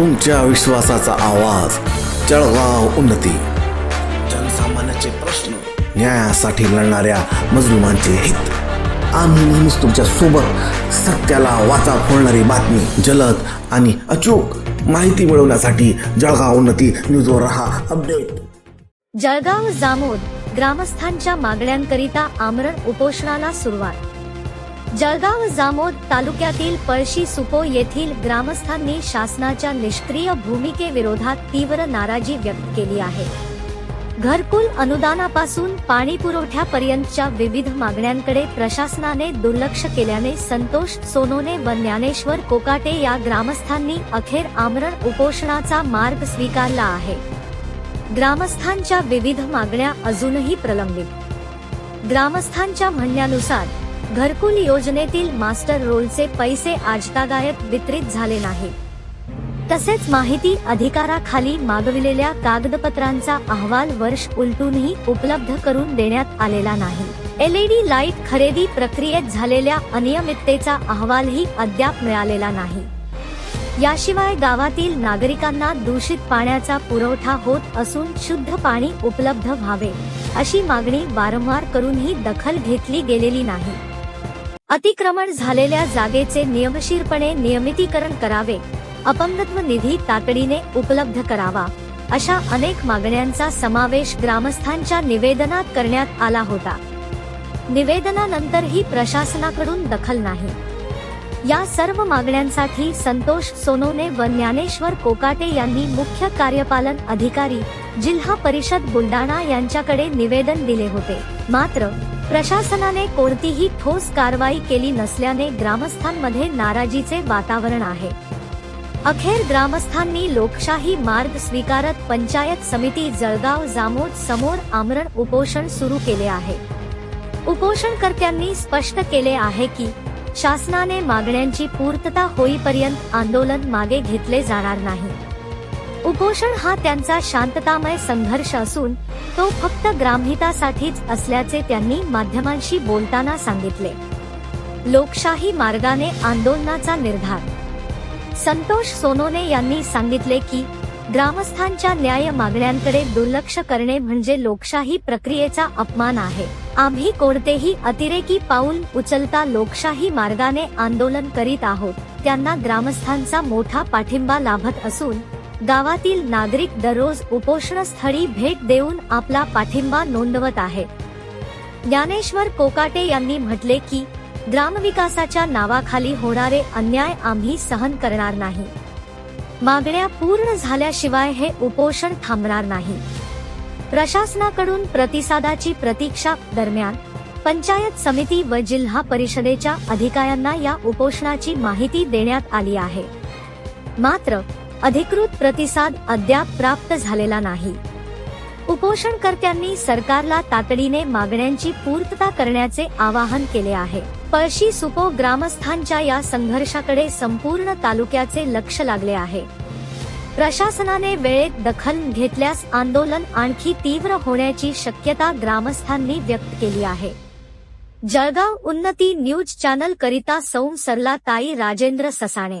तुमच्या विश्वासाचा आवाज. जळगाव उन्नती. जनसामान्याचे प्रश्न न्यायासाठी लढणाऱ्या मजलुमांचे हित. आम्ही नेहमीच तुमच्यासोबत सत्याला वाचा फोडणारी बातमी जलद आणि अचूक माहिती मिळवण्यासाठी जळगाव उन्नती न्यूजवर रहा अपडेट. जळगाव जामोद ग्रामस्थांच्या मागण्यांकरिता आमरण उपोषणाला सुरुवात. जळगाव जामोद तालुक्यातील पळशी सुपो येथील ग्रामस्थांनी शासनाच्या निष्क्रिय भूमिकेविरोधात तीव्र नाराजी व्यक्त केली आहे. घरकुल अनुदानापासून पाणी पुरवठ्यापर्यंतच्या विविध मागण्यांकडे प्रशासनाने दुर्लक्ष केल्याने संतोष सोनोने व ज्ञानेश्वर कोकाटे या ग्रामस्थांनी अखेर आमरण उपोषणाचा मार्ग स्वीकारला आहे. ग्रामस्थांच्या विविध मागण्या अजूनही प्रलंबित. ग्रामस्थांच्या म्हणण्यानुसार घरकुल योजनेतील मास्टर रोलचे पैसे आजतागायत वितरित झाले नाही. तसेच माहिती अधिकाराखाली मागविलेल्या कागदपत्रांचा अहवाल वर्ष उलटूनही उपलब्ध करून देण्यात आलेला नाही. एलईडी लाइट खरेदी प्रक्रियेत झालेल्या अनियमिततेचा अहवालही अद्याप मिळालेला नाही. याशिवाय गावातील नागरिकांना दूषित पाण्याचा पुरवठा होत असून शुद्ध पाणी उपलब्ध व्हावे अशी मागणी वारंवार करूनही दखल घेतली गेलेली नाही. अतिक्रमण झालेल्या जागेचे नियमशीरपणे नियमितीकरण करावे अपंगत्व निधी तातडीने उपलब्ध करावा अशा अनेक मागण्यांचा समावेश ग्रामस्थांच्या निवेदनात करण्यात आला होता. निवेदनानंतरही प्रशासनाकडून दखल नाही. या सर्व मागण्यांसाठी संतोष सोनोने व ज्ञानेश्वर कोकाटे यांनी मुख्य कार्यपालन अधिकारी जिल्हा परिषद बुलडाणा यांच्याकडे निवेदन दिले होते. मात्र प्रशासनाने कोणतीही ठोस कारवाई केली नसल्याने ग्रामस्थांमध्ये नाराजीचे वातावरण आहे. अखेर ग्रामस्थांनी लोकशाही मार्ग स्वीकारत पंचायत समिती जळगाव जामोद समोर आमरण उपोषण सुरू केले आहे. उपोषणकर्त्यांनी स्पष्ट केले आहे की शासनाने मागण्यांची पूर्तता होईपर्यंत आंदोलन मागे घेतले जाणार नाही. उपोषण हा त्यांचा शांततामय संघर्ष असून तो फक्त ग्रामहितासाठीच असल्याचे त्यांनी माध्यमांशी बोलताना सांगितले. लोकशाही मार्गाने आंदोलनाचा निर्धार. संतोष सोनोने यांनी सांगितले की ग्रामस्थांच्या न्याय मागण्यांकडे दुर्लक्ष करणे म्हणजे लोकशाही प्रक्रियेचा अपमान आहे. आम्ही कोणतेही अतिरेकी पाऊल उचलता लोकशाही मार्गाने आंदोलन करीत आहोत त्यांना ग्रामस्थांचा मोठा पाठिंबा लाभत असून गावातील नागरिक दररोज उपोषणस्थळी भेट देऊन आपला पाठिंबा नोंदवत आहेत ज्ञानेश्वर कोकाटे यांनी म्हटले की ग्रामविकासाच्या नावाखाली होणारे अन्याय आम्ही सहन करणार नाही. मागण्या पूर्ण झाल्याशिवाय हे उपोषण थांबणार नाही. प्रशासनाकडून प्रतिसादाची प्रतीक्षा दरम्यान पंचायत समिती व जिल्हा परिषदेच्या अधिकाऱ्यांना या उपोषणाची माहिती देण्यात आली आहे. मात्र अधिकृत प्रतिसाद अद्याप प्राप्त झालेला नाही. उपोषणकर्त्यांनी सरकारला तातडीने मागण्यांची पूर्तता करण्याचे आवाहन केले आहे. पळशी सुपो ग्रामस्थांच्या या संघर्षाकडे संपूर्ण तालुक्याचे लक्ष लागले आहे. प्रशासनाने वेळेत दखल घेतल्यास आंदोलन आणखी तीव्र होण्याची शक्यता ग्रामस्थांनी व्यक्त केली आहे. जळगाव उन्नती न्यूज चॅनल करिता सौम सरला ताई राजेंद्र ससाणे.